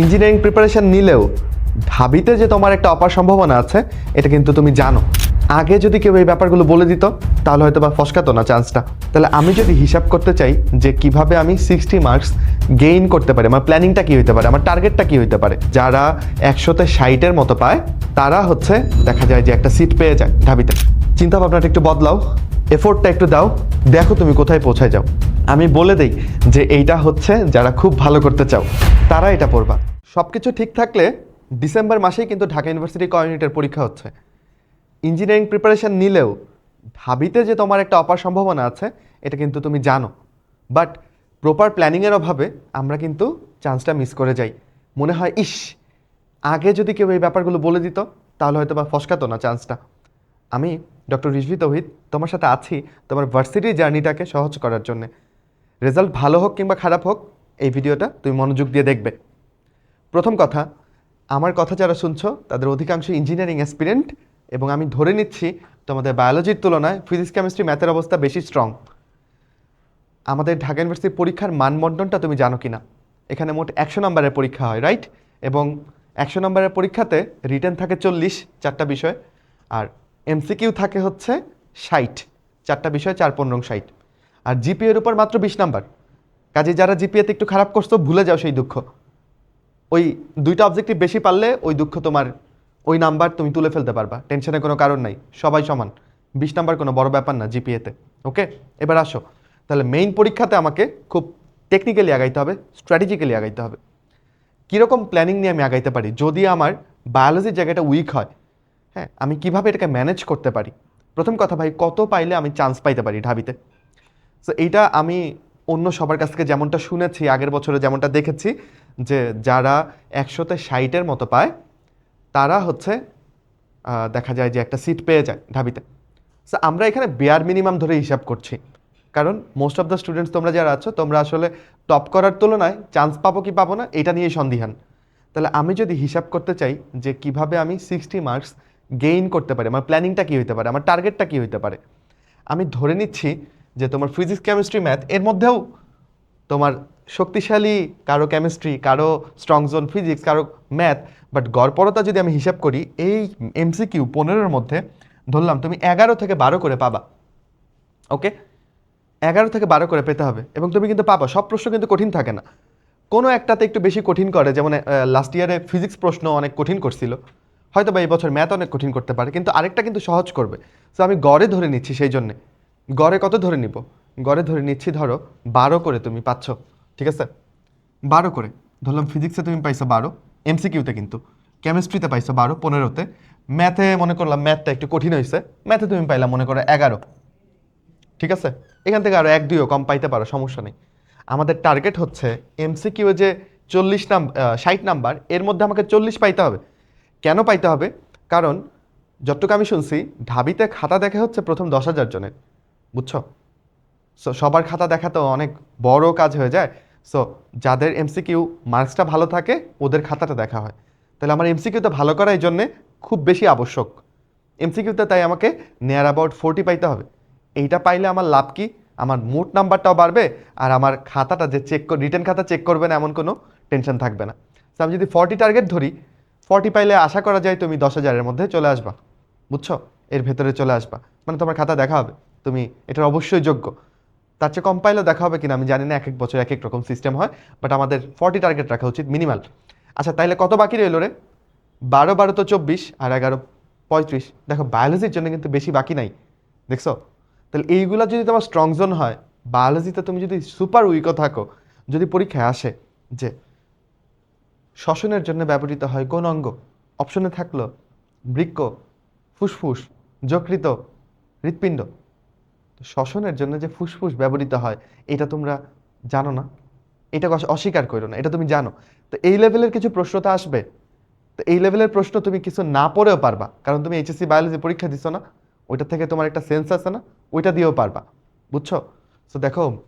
Engineering preparation নিলেও ঢাবিতে যে তোমার একটা অপার সম্ভাবনা আছে, এটা কিন্তু তুমি জানো। আগে যদি কেউ এই ব্যাপারগুলো বলে দিত, তাহলে হয়তো বা ফসকাতো না চান্সটা তাহলে আমি যদি হিসাব করতে চাই যে কীভাবে আমি সিক্সটি মার্কস গেইন করতে পারি, আমার প্ল্যানিংটা কী হতে পারে, আমার টার্গেটটা কী হতে পারে, যারা একশোতে ষাটের মতো পায়, তারা হচ্ছে দেখা যায় যে একটা সিট পেয়ে যায় ঢাবিতে চিন্তা ভাবনাটা একটু বদলাও এফোর্টটা একটু দাও, দেখো তুমি কোথায় পৌঁছায় যাও। আমি বলে দেই যে এইটা হচ্ছে যারা খুব ভালো করতে চাও, তারা এটা পড়বা। সব কিছু ঠিক থাকলে ডিসেম্বর মাসেই কিন্তু ঢাকা ইউনিভার্সিটি কমিউনিটির পরীক্ষা হচ্ছে। ইঞ্জিনিয়ারিং প্রিপারেশন নিলেও ঢাবিতে যে তোমার একটা অপার সম্ভাবনা আছে, এটা কিন্তু তুমি জানো। বাট প্রপার প্ল্যানিংয়ের অভাবে আমরা কিন্তু চান্সটা মিস করে যাই। মনে হয়, ইস, আগে যদি কেউ এই ব্যাপারগুলো বলে দিত, তাহলে হয়তো বা ফসকাতো না চান্সটা আমি ডক্টর রিজভি তৌহিদ, তোমার সাথে আছি তোমার ভার্সিটির জার্নিটাকে সহজ করার জন্যে। রেজাল্ট ভালো হোক কিংবা খারাপ হোক, এই ভিডিওটা তুমি মনোযোগ দিয়ে দেখবে। প্রথম কথা, আমার কথা যারা শুনছো, তাদের অধিকাংশ ইঞ্জিনিয়ারিং অ্যাসপিরেন্ট এবং আমি ধরে নিচ্ছি তোমাদের বায়োলজির তুলনায় ফিজিক্স, কেমিস্ট্রি, ম্যাথের অবস্থা বেশি স্ট্রং। আমাদের ঢাকা ইউনিভার্সিটির পরীক্ষার মানবন্টনটা তুমি জানো কি না এখানে মোট একশো নম্বরের পরীক্ষা হয় রাইট এবং একশো নম্বরের পরীক্ষাতে রিটার্ন থাকে চল্লিশ, চারটা বিষয়। আর এমসিকিউ থাকে হচ্ছে ষাট। চারটা বিষয়, চার পনেরো ষাট। আর জিপিএর উপর মাত্র বিশ নাম্বার। কাজে যারা জিপিএতে একটু খারাপ করছ, ভুলে যাও সেই দুঃখ। ওই দুইটা অবজেক্টিভ বেশি পারলে ওই দুঃখ তোমার ওই নাম্বার তুমি তুলে ফেলতে পারবা। টেনশনের কোনো কারণ নাই। সবাই সমান। বিশ নাম্বার কোনো বড় ব্যাপার না জিপিএতে। ওকে এবার আসো। তাহলে মেইন পরীক্ষাতে আমাকে খুব টেকনিক্যালি আগাইতে হবে স্ট্র্যাটেজিক্যালি আগাইতে হবে। কীরকম প্ল্যানিং নিয়ে আমি আগাইতে পারি? যদি আমার বায়োলজির জায়গাটা উইক হয় হ্যাঁ আমি কীভাবে এটাকে ম্যানেজ করতে পারি? প্রথম কথা ভাই, কত পাইলে আমি চান্স পাইতে পারি ঢাবিতে? সো এইটা আমি অন্য সবার কাছ থেকে যেমনটা শুনেছি, আগের বছরে যেমনটা দেখেছি, যে যারা একশোতে ষাটের মতো পায়, তারা হচ্ছে দেখা যায় যে একটা সিট পেয়ে যায় ঢাবিতে। সো আমরা এখানে বেয়ার মিনিমাম ধরে হিসাব করছি। কারণ মোস্ট অফ দ্য স্টুডেন্টস তোমরা যারা আছো, তোমরা আসলে টপ করার তুলনায় চান্স পাবো কি পাবো না, এটা নিয়ে সন্দিহান। তাহলে আমি যদি হিসাব করতে চাই যে কীভাবে আমি সিক্সটি মার্কস গেইন করতে পারি, আমার প্ল্যানিংটা কী হতে পারে, আমার টার্গেটটা কী হতে পারে? আমি ধরে নিচ্ছি যে তোমার ফিজিক্স কেমিস্ট্রি ম্যাথ এর মধ্যেও তোমার শক্তিশালী কারও কেমিস্ট্রি কারও স্ট্রং জোন ফিজিক্স কারও ম্যাথ বাট গড়পরতা যদি আমি হিসাব করি, এই এমসিকিউ পনেরোর মধ্যে ধরলাম তুমি এগারো থেকে বারো করে পাবা ওকে এগারো থেকে বারো করে পেতে হবে এবং তুমি কিন্তু পাবা, সব প্রশ্ন কিন্তু কঠিন থাকে না। কোনো একটাতে একটু বেশি কঠিন করে, যেমন লাস্ট ইয়ারে ফিজিক্স প্রশ্ন অনেক কঠিন করছিল। হয়তো বা এই বছর ম্যাথ অনেক কঠিন করতে পারে, কিন্তু আরেকটা কিন্তু সহজ করবে। সো আমি গড়ে ধরে নিচ্ছি সেই জন্যে। গড়ে কত ধরে নিব? গড়ে ধরে নিচ্ছি ধরো বারো করে তুমি পাচ্ছ, ঠিক আছে? বারো করে। ধরলাম ফিজিক্সে তুমি পাইছো বারো এমসিকিউতে কিন্তু। কেমিস্ট্রিতে পাইছো বারো পনেরোতে ম্যাথে মনে করলাম ম্যাথটা একটু কঠিন হয়েছে ম্যাথে তুমি পাইলাম মনে করো এগারো, ঠিক আছে? এখান থেকে আরও এক দুইও কম পাইতে পারো, সমস্যা নেই। আমাদের টার্গেট হচ্ছে এমসিকিউ যে চল্লিশ নাম ষাট নাম্বার, এর মধ্যে আমাকে চল্লিশ পাইতে হবে। কেন পাইতে হবে? কারণ যতটুকু আমি শুনছি, ঢাবিতে খাতা দেখে হচ্ছে প্রথম দশ হাজার জনের। বুঝছ? সো সবার খাতা দেখা তো অনেক বড় কাজ হয়ে যায়। সো যাদের এমসিকিউ মার্কসটা ভালো থাকে, ওদের খাতাটা দেখা হয়। তাহলে আমার এমসিকিউতে ভালো করা এই জন্যে খুব বেশি আবশ্যক। এমসিকিউতে তাই আমাকে নিয়ার অ্যাবাউট ফোরটি পাইতে হবে। এইটা পাইলে আমার লাভ কি? আমার মোট নাম্বারটাও বাড়বে, আর আমার খাতাটা যে চেক রিটার্ন খাতা চেক করবে না, এমন কোনো টেনশন থাকবে না। তো আমি যদি ফর্টি টার্গেট ধরি ফর্টি পাইলে আশা করা যায় তুমি দশ হাজারের মধ্যে চলে আসবা। বুঝছ? এর ভেতরে চলে আসবা। মানে তোমার খাতা দেখা হবে। তুমি এটার অবশ্যই যোগ্য। তার চেয়ে কম পাইলেও দেখা হবে কিনা আমি জানি না এক এক বছর এক এক রকম সিস্টেম হয় বাট আমাদের ফর্টি টার্গেট রাখা উচিত মিনিমাল আচ্ছা তাইলে কত বাকি রইল রে? বারো বারো তো চব্বিশ আর এগারো পঁয়ত্রিশ। দেখো বায়োলজির জন্য কিন্তু বেশি বাকি নাই। দেখছ? তাহলে এইগুলো যদি তোমার স্ট্রং জোন হয় বায়োলজিতে তুমি যদি সুপার উইকও থাকো, যদি পরীক্ষায় আসে যে শ্বসনের জন্য ব্যবহৃত হয় কোন অঙ্গ? অপশনে থাকল বৃক্ক, ফুসফুস যকৃত হৃৎপিণ্ড। শ্বসনের জন্য যে ফুসফুস ব্যবহৃত হয়, এটা তোমরা জানো না? এটা অস- অস্বীকার করো না, এটা তুমি জানো। তো এই লেভেলের কিছু প্রশ্ন তো আসবে। তো এই লেভেলের প্রশ্ন তুমি কিছু না পড়েও পারবা, কারণ তুমি এইচএসসি বায়োলজি পরীক্ষা দিছো না ওইটা থেকে তোমার একটা সেন্স আছে না, ওইটা দিয়েও পারবা, বুঝছ? তো দেখো,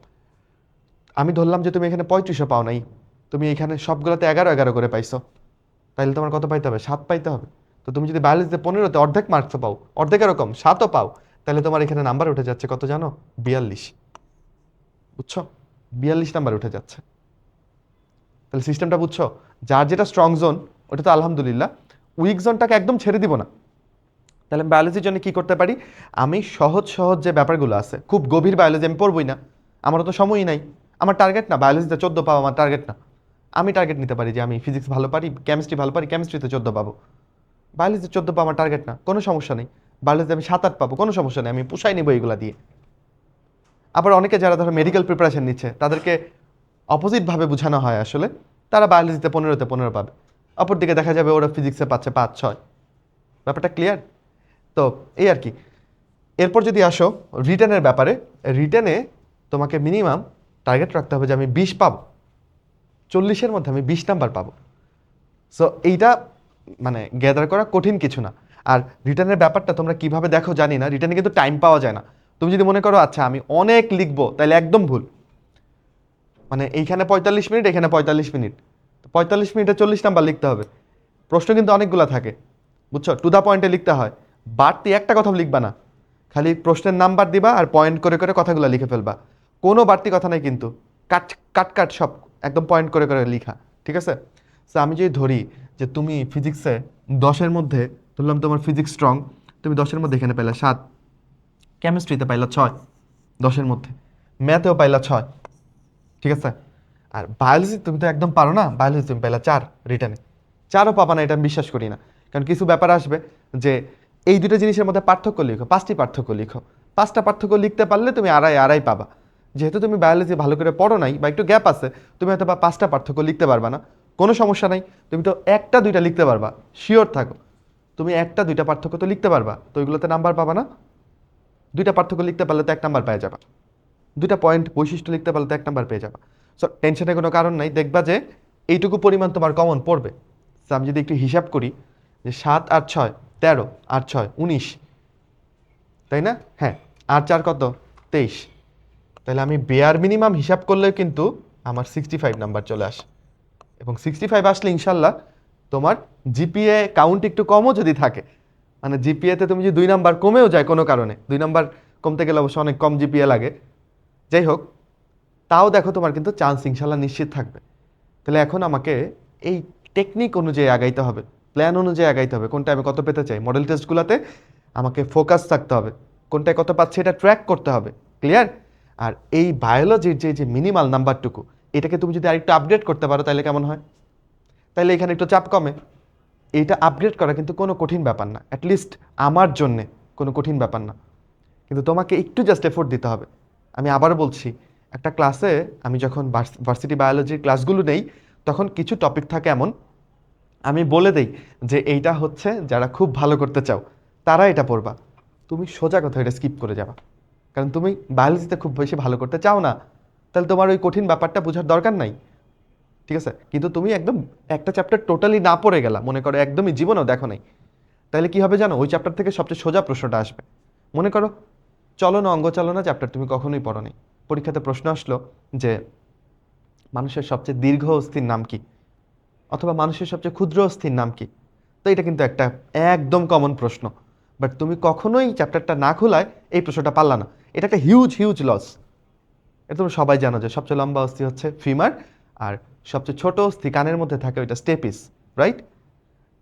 আমি ধরলাম যে তুমি এখানে পঁয়ত্রিশও পাও নাই। তুমি এখানে সবগুলোতে এগারো এগারো করে পাইছো। তাহলে তোমার কত পাইতে হবে? সাত পাইতে হবে। তো তুমি যদি বায়োলজিতে পনেরোতে অর্ধেক মার্কসও পাও, অর্ধেক এরকম, সাতও পাও তাহলে তোমার এখানে নাম্বার উঠে যাচ্ছে কত জানো? বিয়াল্লিশ। বুঝছ? বিয়াল্লিশ নাম্বার উঠে যাচ্ছে। তাহলে সিস্টেমটা বুঝছ? যার যেটা স্ট্রং জোন ওটা তো আলহামদুলিল্লাহ উইক জোনটাকে একদম ছেড়ে দিব না। তাহলে আমি বায়োলজির জন্য কী করতে পারি? আমি সহজ সহজ যে ব্যাপারগুলো আছে, খুব গভীর বায়োলজি আমি পড়বই না। আমারও তো সময়ই নাই। আমার টার্গেট না বায়োলজিতে চোদ্দ পাওয়া আমার টার্গেট না। আমি টার্গেট নিতে পারি যে আমি ফিজিক্স ভালো পারি কেমিস্ট্রি ভালো পারি কেমিস্ট্রিতে চোদ্দ পাবো। বায়োলজিতে চোদ্দ পাওয়া আমার টার্গেট না, কোনো সমস্যা নেই। বায়োলজিতে আমি সাত, আট পাবো, কোনো সমস্যা নেই, আমি পুষাই নেব এইগুলা দিয়ে। আবার অনেকে যারা ধরো মেডিকেল প্রিপারেশন নিচ্ছে, তাদেরকে অপোজিটভাবে বোঝানো হয় আসলে, তারা বায়োলজিতে পনেরোতে পনেরো পাবে। অপরদিকে দেখা যাবে ওরা ফিজিক্সে পাচ্ছে পাঁচ, ছয়। ব্যাপারটা ক্লিয়ার তো এই আর কি। এরপর যদি আসো রিটার্নের ব্যাপারে রিটার্নে তোমাকে মিনিমাম টার্গেট রাখতে হবে যে আমি বিশ পাবো। চল্লিশের মধ্যে আমি বিশ নাম্বার পাবো। সো এইটা মানে গ্যাদার করা কঠিন কিছু না। আর রিটার্নের ব্যাপারটা তোমরা কীভাবে দেখো জানি না। রিটার্নে কিন্তু টাইম পাওয়া যায় না। তুমি যদি মনে করো আচ্ছা আমি অনেক লিখব, তাহলে একদম ভুল। মানে এইখানে পঁয়তাল্লিশ মিনিট, এখানে পঁয়তাল্লিশ মিনিট। পঁয়তাল্লিশ মিনিটে চল্লিশ নাম্বার লিখতে হবে। প্রশ্ন কিন্তু অনেকগুলো থাকে। বুঝছ? টু দ্য পয়েন্টে লিখতে হয়। বাড়তি একটা কথা লিখবা না। খালি প্রশ্নের নাম্বার দিবা আর পয়েন্ট করে করে কথাগুলো লিখে ফেলবা। কোনো বাড়তি কথা নাই কিন্তু। কাট কাট কাট সব। একদম পয়েন্ট করে করে লিখা, ঠিক আছে? সো আমি যদি ধরি যে তুমি ফিজিক্সে দশের মধ্যে, ধরলাম তোমার ফিজিক্স স্ট্রং তুমি দশের মধ্যে এখানে পাইলা সাত কেমিস্ট্রিতে পাইলা ছয়, দশের মধ্যে ম্যাথেও পাইলা ছয়, ঠিক আছে? আর বায়োলজি তুমি তো একদম পারো না বায়োলজি তুমি পাইলা চার রিটার্নে চারও পাবা না, এটা আমি বিশ্বাস করি না। কারণ কিছু ব্যাপার আসবে যে এই দুটো জিনিসের মধ্যে পার্থক্য লিখো, পাঁচটি পার্থক্য লিখো। পাঁচটা পার্থক্য লিখতে পারলে তুমি আড়াই আড়াই পাবা। যেহেতু তুমি বায়োলজি ভালো করে পড়ো নাই বা একটু গ্যাপ আছে, তুমি হয়তো বা পাঁচটা পার্থক্য লিখতে পারবা না। কোনো সমস্যা নাই, তুমি তো একটা দুইটা লিখতে পারবা শিওর থাকো। তুমি একটা দুইটা পার্থক্য তো লিখতে পারবা, তো ওইগুলোতে নাম্বার পাবা না। দুইটা পার্থক্য লিখতে পারলে তো এক নাম্বার পেয়ে যাবা। দুইটা পয়েন্ট বৈশিষ্ট্য লিখতে পারলে তো এক নাম্বার পেয়ে যাবা। সো টেনশনের কোনো কারণ নাই, দেখবা যে এইটুকু পরিমাণ তোমার কমন পড়বে। আমি যদি একটু হিসাব করি, যে সাত আর ছয়, তেরো আর ছয়, উনিশ, তাই না? হ্যাঁ আর চার কত? তেইশ। তাহলে আমি বেয়ার মিনিমাম হিসাব করলেও কিন্তু আমার সিক্সটি ফাইভ নাম্বার চলে আসে। এবং সিক্সটি ফাইভ আসলে ইনশাল্লাহ তোমার জিপিএ কাউন্ট একটু কমও যদি থাকে। মানে জিপিএতে তুমি যদি দুই নাম্বার কমেও যায় কোনো কারণে, দুই নাম্বার কমতে গেলে অবশ্য অনেক কম জিপিএ লাগে। যাই হোক, তাও দেখো তোমার কিন্তু চান্স ইনশাল্লাহ নিশ্চিত থাকবে। তাহলে এখন আমাকে এই টেকনিক অনুযায়ী আগাইতে হবে প্ল্যান অনুযায়ী আগাইতে হবে, কোনটা আমি কত পেতে চাই মডেল টেস্টগুলোতে আমাকে ফোকাস থাকতে হবে। কোনটায় কত পাচ্ছি এটা ট্র্যাক করতে হবে ক্লিয়ার আর এই বায়োলজির যে যে মিনিমাল নাম্বারটুকু এটাকে তুমি যদি আরেকটু আপডেট করতে পারো, তাহলে কেমন হয়? তাহলে এখানে একটু চাপ কমে। এইটা আপগ্রেড করা কিন্তু কোনো কঠিন ব্যাপার না। অ্যাটলিস্ট আমার জন্যে কোনো কঠিন ব্যাপার না। কিন্তু তোমাকে একটু জাস্ট এফোর্ট দিতে হবে। আমি আবারও বলছি, একটা ক্লাসে আমি যখন ভার্সিটি বায়োলজির ক্লাসগুলো নেই, তখন কিছু টপিক থাকে এমন, আমি বলে দেই যে, এইটা হচ্ছে যারা খুব ভালো করতে চাও, তারা এটা পড়বা। তুমি সোজা কথা এটা স্কিপ করে যাবা। কারণ তুমি বায়োলজিতে খুব বেশি ভালো করতে চাও না, তাহলে তোমার ওই কঠিন ব্যাপারটা বোঝার দরকার নাই। ঠিক আছে? কিন্তু তুমি একদম একটা চ্যাপ্টার টোটালি না পড়ে গেলা, মনে করো একদমই জীবনেও দেখো নাই। তাহলে কি হবে জানো? ওই চ্যাপ্টার থেকে সবচেয়ে সোজা প্রশ্নটা আসবে। মনে করো চলনা চালনা চ্যাপ্টার তুমি কখনোই পড়ো নি। পরীক্ষাতে প্রশ্ন আসলো যে, মানুষের সবচেয়ে দীর্ঘ অস্থির নাম কি? অথবা মানুষের সবচেয়ে ক্ষুদ্র অস্থির নাম কি? তো এটা কিন্তু একটা একদম কমন প্রশ্ন। বাট তুমি কখনোই চ্যাপ্টারটা না খোলায় এই প্রশ্নটা পারলা না। এটা একটা হিউজ হিউজ লস এটা তুমি সবাই জানো যে সবচেয়ে লম্বা অস্থি হচ্ছে ফিমার আর সবচেয়ে ছোট অস্থি কানের মধ্যে থাকে ওইটা স্টেপিস রাইট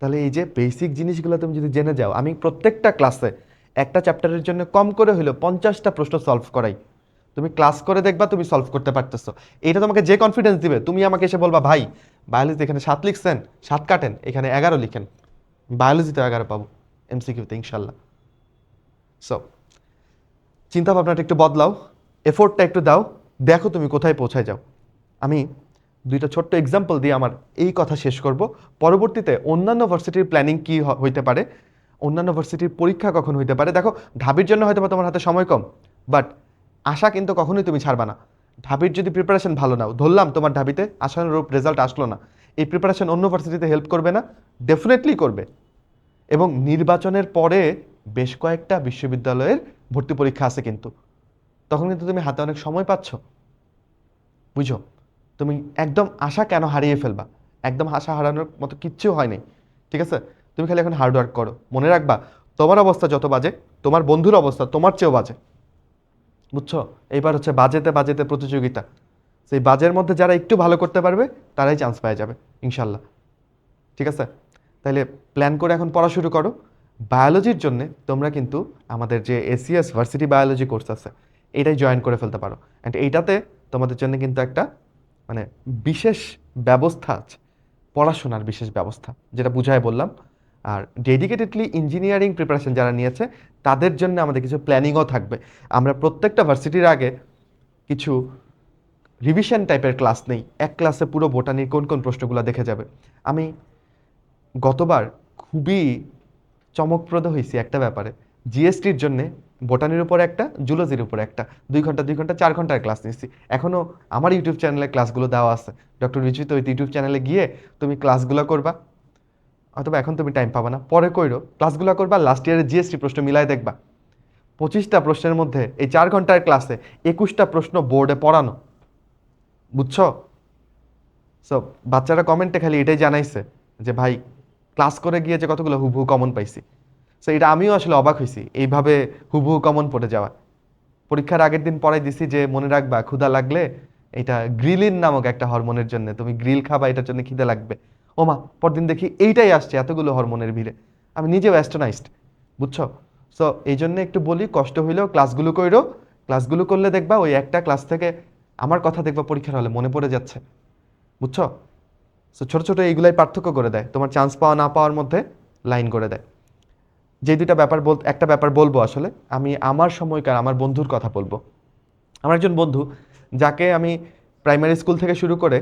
তাহলে এই যে বেসিক জিনিসগুলো তুমি যদি জেনে যাও, আমি প্রত্যেকটা ক্লাসে একটা চ্যাপ্টারের জন্য কম করে হলেও পঞ্চাশটা প্রশ্ন সলভ করাই। তুমি ক্লাস করে দেখবা তুমি সলভ করতে পারতেছো। এটা তোমাকে যে কনফিডেন্স দিবে, তুমি আমাকে এসে বলবা, ভাই বায়োলজি এখানে সাত লিখছেন, সাত কাটেন, এখানে এগারো লিখেন। বায়োলজিতে এগারো পাবো। এমসিকিউতে ইনশাল্লাহ। সো চিন্তা ভাবনাটা একটু বদলাও এফোর্টটা একটু দাও, দেখো তুমি কোথায় পৌঁছায় যাও। আমি দুইটা ছোট্ট এক্সাম্পল দিয়ে আমার এই কথা শেষ করব। পরবর্তীতে অন্যান্য ভার্সিটির প্ল্যানিং কী হইতে পারে, অন্যান্য ভার্সিটির পরীক্ষা কখন হইতে পারে, দেখো, ঢাবির জন্য হয়তো তোমার হাতে সময় কম বাট আশা কিন্তু কখনোই তুমি ছাড়বা না। ঢাবির যদি প্রিপারেশন ভালো নাও, ধরলাম তোমার ঢাবিতে আশানুরূপ রেজাল্ট আসলো না, এই প্রিপারেশন অন্য ভার্সিটিতে হেল্প করবে না ডেফিনেটলি করবে। এবং নির্বাচনের পরে বেশ কয়েকটা বিশ্ববিদ্যালয়ের ভর্তি পরীক্ষা আছে কিন্তু। তখন কিন্তু তুমি হাতে অনেক সময় পাচ্ছ। বুঝো? তুমি একদম আশা কেন হারিয়ে ফেলবা? একদম আশা হারানোর মতো কিচ্ছু হয় নাই। ঠিক আছে? তুমি খালি এখন হার্ড ওয়ার্ক করো। মনে রাখবা, তোমার অবস্থা যত বাজে, তোমার বন্ধুর অবস্থা তোমার চেয়েও বাজে। বুঝছ? এইবার হচ্ছে বাজেতে বাজেতে প্রতিযোগিতা। সেই বাজের মধ্যে যারা একটু ভালো করতে পারবে, তারাই চান্স পেয়ে যাবে, ইনশাল্লাহ। ঠিক আছে? তাহলে প্ল্যান করে এখন পড়া শুরু করো। বায়োলজির জন্য তোমরা কিন্তু আমাদের যে এসিএস ভার্সিটি বায়োলজি কোর্স আছে, এটাই জয়েন করে ফেলতে পারো। অ্যান্ড এইটাতে তোমাদের জন্য কিন্তু একটা মানে বিশেষ ব্যবস্থা আছে, পড়াশোনার বিশেষ ব্যবস্থা, যেটা বুঝায় বললাম। আর ডেডিকেটেডলি ইঞ্জিনিয়ারিং প্রিপারেশন যারা নিয়েছে, তাদের জন্য আমাদের কিছু প্ল্যানিংও থাকবে। আমরা প্রত্যেকটা ভার্সিটির আগে কিছু রিভিশন টাইপের ক্লাস নেই। এক ক্লাসে পুরো বোটানির কোন কোন প্রশ্নগুলো দেখে যাবে। আমি গতবার খুবই চমকপ্রদ হয়েছি একটা ব্যাপারে। জিএসটির জন্য বোটানির উপর একটা, জুলজির উপর একটা। দুই ঘণ্টা দুই ঘণ্টা, চার ঘণ্টার ক্লাস নিচ্ছি এখনও আমার ইউটিউব চ্যানেলে ক্লাসগুলো দেওয়া আছে। ডক্টর রিচিত ওই ইউটিউব চ্যানেলে গিয়ে তুমি ক্লাসগুলো করবা। অথবা এখন তুমি টাইম পাবা না। পরে কইরো, ক্লাসগুলো করবা লাস্ট ইয়ারের জিএসটি প্রশ্ন মিলাই দেখবা। পঁচিশটা প্রশ্নের মধ্যে এই চার ঘণ্টার ক্লাসে একুশটা প্রশ্ন বোর্ডে পড়ানো। বুঝছ? সো বাচ্চারা কমেন্টে খালি এটাই জানাইছে যে, ভাই ক্লাস করে গিয়ে যে কতগুলো হুবহু কমন পাইছি। সো এটা আমিও আসলে অবাক হয়েছি এইভাবে হুবহু কমন পড়ে যাওয়া। পরীক্ষার আগের দিন পড়াই দিছি যে, মনে রাখবা, ক্ষুধা লাগলে এটা গ্রিলিন নামক একটা হরমোনের জন্য, তুমি গ্রিল খাবা, এটার জন্য খিদে লাগবে। ওমা পরদিন দেখি এইটাই আসছে, এতগুলো হরমোনের ভিড়ে। আমি নিজেও অ্যাস্ট্রোনাইজড বুঝছ? সো এই জন্য একটু বলি, কষ্ট হইলেও ক্লাসগুলো কইরো। ক্লাসগুলো করলে দেখবা ওই একটা ক্লাস থেকে আমার কথা দেখবা পরীক্ষার হলে মনে পড়ে যাচ্ছে, বুঝছ? সো ছোটো ছোটো এইগুলাই পার্থক্য করে দেয়। তোমার চান্স পাওয়া না পাওয়ার মধ্যে লাইন করে দেয়। যে দুইটা ব্যাপার বল, একটা ব্যাপার বলব আসলে, আমি আমার সময়কার, আমার বন্ধুর কথা বলব। আমার একজন বন্ধু, যাকে আমি প্রাইমারি স্কুল থেকে শুরু করে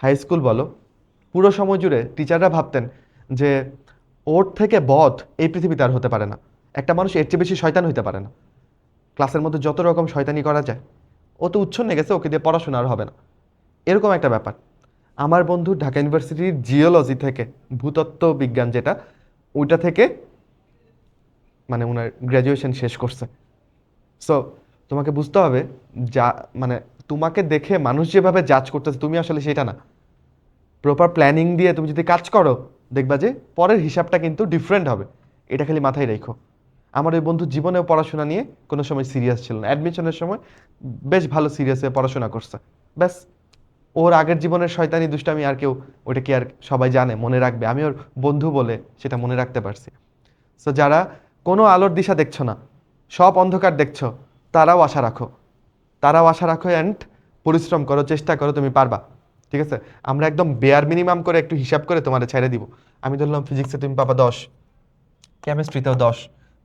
হাই স্কুল বলো, পুরো সময় জুড়ে টিচাররা ভাবতেন যে ওর থেকে বধ এই পৃথিবীতে আর হতে পারে না। একটা মানুষ এর চেয়ে বেশি শয়তান হইতে পারে না। ক্লাসের মধ্যে যত রকম শয়তানি করা যায়, ও তো উচ্ছন্নে গেছে, ওকে দিয়ে পড়াশোনা আর হবে না। এরকম একটা ব্যাপার। আমার বন্ধু ঢাকা ইউনিভার্সিটির জিওলজি থেকে ভূতত্ত্ব বিজ্ঞান যেটা, ওইটা থেকে মানে ওনার গ্র্যাজুয়েশন শেষ করছে। সো তোমাকে বুঝতে হবে যা মানে তোমাকে দেখে মানুষ যেভাবে জাজ করতেছে, তুমি আসলে সেটা না। প্রপার প্ল্যানিং দিয়ে তুমি যদি কাজ করো, দেখবা যে পরের হিসাবটা কিন্তু ডিফারেন্ট হবে। এটা খালি মাথায় রেখো। আমার ওই বন্ধু জীবনেও পড়াশোনা নিয়ে কোনো সময় সিরিয়াস ছিল না। অ্যাডমিশনের সময় বেশ ভালো সিরিয়াসে পড়াশোনা করছে। ব্যাস। ওর আগের জীবনের শয়তানি দুষ্টামি আর কেউ ওটা কি আর সবাই জানে, মনে রাখবে। আমি ওর বন্ধু বলে সেটা মনে রাখতে পারছি। সো যারা কোনো আলোর দিশা দেখছ না, সব অন্ধকার দেখছ, তারাও আশা রাখো। তারাও আশা রাখো অ্যান্ড পরিশ্রম করো, চেষ্টা করো, তুমি পারবা। ঠিক আছে? আমরা একদম বেয়ার মিনিমাম করে একটু হিসাব করে তোমাদের ছেড়ে দিব। আমি ধরলাম ফিজিক্সে তুমি পাবা দশ কেমিস্ট্রিতেও দশ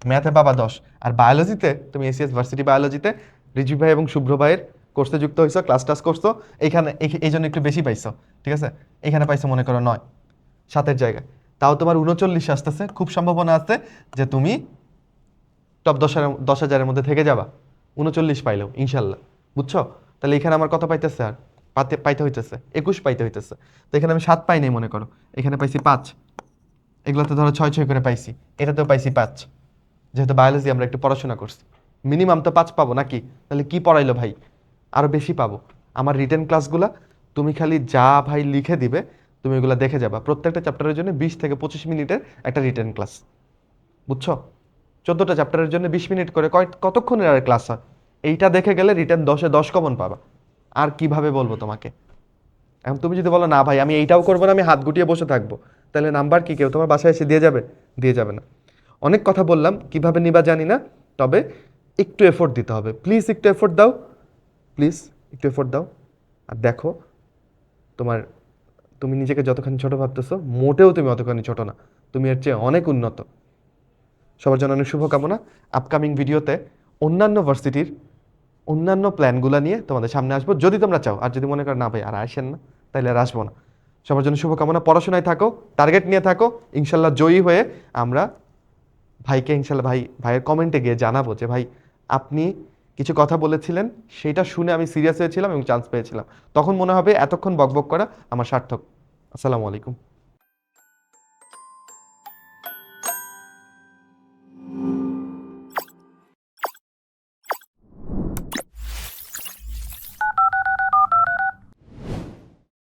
ম্যাথে পাবা দশ, আর বায়োলজিতে তুমি এসিএস ভার্সিটি বায়োলজিতে রিজু ভাই এবং শুভ্র ভাইয়ের কোর্সে যুক্ত হয়েছো ক্লাস টাস করছ, এইখানে, এই- জন্য একটু বেশি পাইছো, ঠিক আছে? এখানে পাইছো মনে করো নয়, সাতের জায়গায়। তাও তোমার উনচল্লিশ আসতেছে, খুব সম্ভাবনা আছে যে তুমি টপ দশ দশ হাজারের মধ্যে থেকে যাবা। উনচল্লিশ পাইলেও, ইনশাল্লাহ, বুঝছ? তাহলে এখানে আমার কত পাইতেছে আর? পাতে পাইতে হইতেছে, একুশ পাইতে হইতেছে। তো এখানে আমি সাত পাই নাই মনে করো, এখানে পাইছি পাঁচ। এগুলোতে ধরো ছয় ছয় করে পাইছি, এটাতেও পাইছি পাঁচ। যেহেতু বায়োলজি আমরা একটু পড়াশোনা করছি। মিনিমাম তো পাঁচ পাবো নাকি? তাহলে কি পড়াইলো ভাই? আরও বেশি পাবো। আমার রিটার্ন ক্লাসগুলা তুমি খালি যা ভাই লিখে দিবে, তুমি এগুলো দেখে যাবা। প্রত্যেকটা চ্যাপ্টারের জন্য বিশ থেকে পঁচিশ মিনিটের একটা রিটার্ন ক্লাস বুঝছ? চোদ্দোটা চ্যাপ্টারের জন্য বিশ মিনিট করে কয় কতক্ষণের আর ক্লাস হয়? এইটা দেখে গেলে রিটার্ন দশে দশ কমন পাবা। আর কীভাবে বলব তোমাকে? এখন তুমি যদি বলো, না ভাই, আমি এইটাও করব না, আমি হাত গুটিয়ে বসে থাকব। তাহলে নাম্বার কি কেউ তোমার বাসায় এসে দিয়ে যাবে? দিয়ে যাবে না। অনেক কথা বললাম, কীভাবে নিবা জানি না, তবে একটু এফোর্ট দিতে হবে। প্লিজ একটু এফোর্ট দাও। প্লিজ একটু এফোর্ট দাও। আর দেখো, তোমার, তুমি নিজেকে যতখানি ছোট ভাবতেছো, মোটেও তুমি অতখানি ছোট না। তুমি এর চেয়ে অনেক উন্নত। সবার জন্য অনেক শুভকামনা। আপকামিং ভিডিওতে অন্যান্য ভার্সিটির অন্যান্য প্ল্যানগুলো নিয়ে তোমাদের সামনে আসব। যদি তোমরা চাও, আর যদি মনে করো না ভাই, আর আসেন না তাহলে আর আসব না। সবার জন্য শুভকামনা। পড়াশোনায় থাকো টার্গেট নিয়ে থাকো, ইনশাল্লাহ জয়ী হয়ে আমরা ভাইকে, ইনশাল্লাহ ভাই, ভাইয়ের কমেন্টে গিয়ে জানাব যে, ভাই, আপনি কিছু কথা বলেছিলেন সেটা শুনে আমি সিরিয়াস হয়েছিলাম এবং চান্স পেয়েছিলাম। তখন মনে হবে এতক্ষণ বকবক করা আমার সার্থক। আসসালামু আলাইকুম।